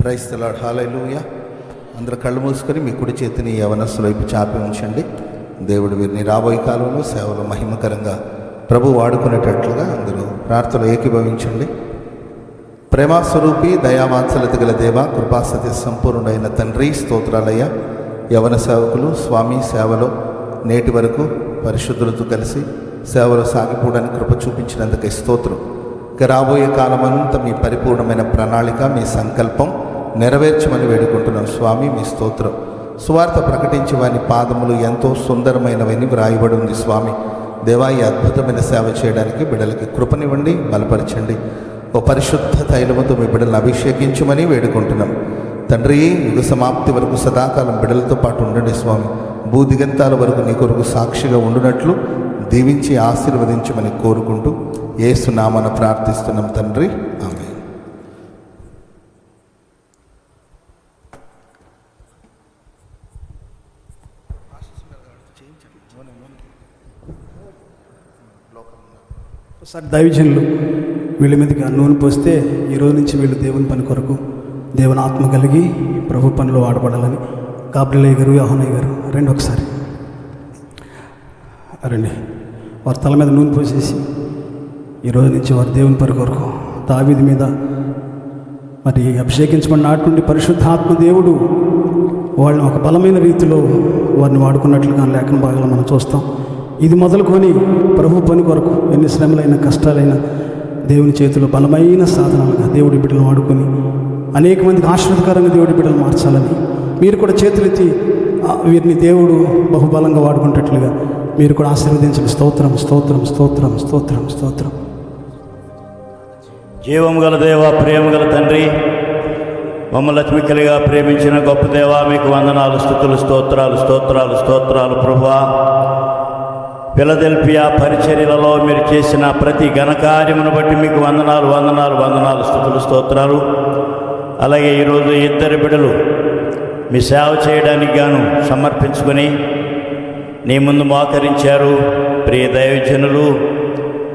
Price తలాడ్ హాలూయ అందరు కళ్ళు మూసుకొని మీ కుడి చేతిని యవనస్సు వైపు చాపి ఉంచండి. దేవుడు వీరిని రాబోయే కాలంలో సేవలు మహిమకరంగా ప్రభు వాడుకునేటట్లుగా అందరూ ప్రార్థనలు ఏకీభవించండి. ప్రేమాస్వరూపి దయావాత్సలత గల దేవ కృపాసతి సంపూర్ణుడైన తండ్రి స్తోత్రాలయ్య. యవన సేవకులు స్వామి సేవలో నేటి వరకు పరిశుద్ధులతో కలిసి సేవలో సాగిపోవడానికి కృప చూపించినందుకు స్తోత్రం. ఇక రాబోయే కాలమంతా మీ పరిపూర్ణమైన ప్రణాళిక మీ సంకల్పం నెరవేర్చమని వేడుకుంటున్నాం స్వామి మీ స్తోత్రం. స్వార్థ ప్రకటించి వారి పాదములు ఎంతో సుందరమైనవని వ్రాయబడి ఉంది స్వామి. దేవా ఈ అద్భుతమైన సేవ చేయడానికి బిడ్డలకి కృపనివ్వండి బలపరచండి. ఓ పరిశుద్ధ తైలముతో మీ బిడ్డలను అభిషేకించమని వేడుకుంటున్నాం. తండ్రి యుగ సమాప్తి వరకు సదాకాలం బిడ్డలతో పాటు ఉండండి స్వామి. భూదిగంతాల వరకు నీ కొరకు సాక్షిగా ఉండునట్లు దీవించి ఆశీర్వదించమని కోరుకుంటూ ఏసునామన ప్రార్థిస్తున్నాం తండ్రి. ఆమె ఒకసారి దైవజనులు వీళ్ళ మీదకి ఆ నూనె పోస్తే ఈ రోజు నుంచి వీళ్ళు దేవుని పని కొరకు దేవుని ఆత్మ కలిగి ప్రభు పనిలో వాడబడాలని గాబ్రిలయ్య గారు యోహనయ్య గారు రెండు ఒకసారి. రండి. వారి తల మీద నూనె పోసేసి ఈ రోజు నుంచి వారి దేవుని పని కొరకు దావిది మీద మరి అభిషేకించబడిన నాటి నుండి పరిశుద్ధాత్మ దేవుడు వాళ్ళని ఒక బలమైన రీతిలో వారిని వాడుకున్నట్లుగా లేఖన భాగంలో మనం చూస్తాం. ఇది మొదలుకొని ప్రభు పని కొరకు ఎన్ని శ్రమలైన కష్టాలైన దేవుని చేతిలో బలమైన సాధనాలుగా దేవుడి బిడ్డలు వాడుకొని అనేక మందికి ఆశీర్వదకరంగా దేవుడి బిడ్డలు మార్చాలని మీరు కూడా చేతులెత్తి వీరిని దేవుడు బహుబలంగా వాడుకునేటట్లుగా మీరు కూడా ఆశీర్వదించిన స్తోత్రం స్తోత్రం స్తోత్రం స్తోత్రం స్తోత్రం. జీవం గల దేవ ప్రేమ గల తండ్రి మమ్మల్ని అతిమిక్కలిగా ప్రేమించిన గొప్ప దేవ మీకు వందనాలు స్థుతులు స్తోత్రాలు స్తోత్రాలు స్తోత్రాలు ప్రభా ఫిలదెల్ఫియా పరిచర్యలలో మీరు చేసిన ప్రతి ఘనకార్యమును బట్టి మీకు వందనాలు వందనాలు వందనాలు స్థుతులు స్తోత్రాలు. అలాగే ఈరోజు ఇద్దరు బిడలు మీ సేవ చేయడానికి గాను సమర్పించుకొని నీ ముందు మోకరించారు. ప్రియ దైవజనులు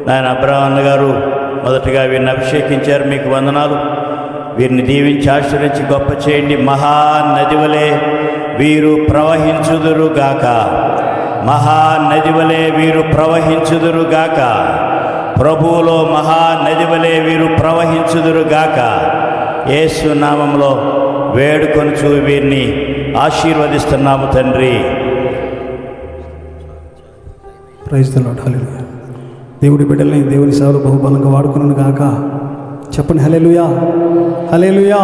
నాయన అబ్రహ్మన్న గారు మొదటగా వీరిని అభిషేకించారు. మీకు వందనాలు. వీరిని దీవించి ఆశ్రయించి గొప్ప చేయండి. మహానదివలే వీరు ప్రవహించుదురుగాక. మహానదివలే వీరు ప్రవహించుదురుగాక. ప్రభువులో మహానదివలే వీరు ప్రవహించుదురుగాక. ఏసునామంలో వేడుకొనుచు వీరిని ఆశీర్వదిస్తున్నాము తండ్రి. ప్రైజ్ లాడ్ దేవుడి బిడ్డల్ని దేవుని సేవలు బహుబలంగా వాడుకున్నాను గాక చెప్పండి హలేలుయా హలేలుయా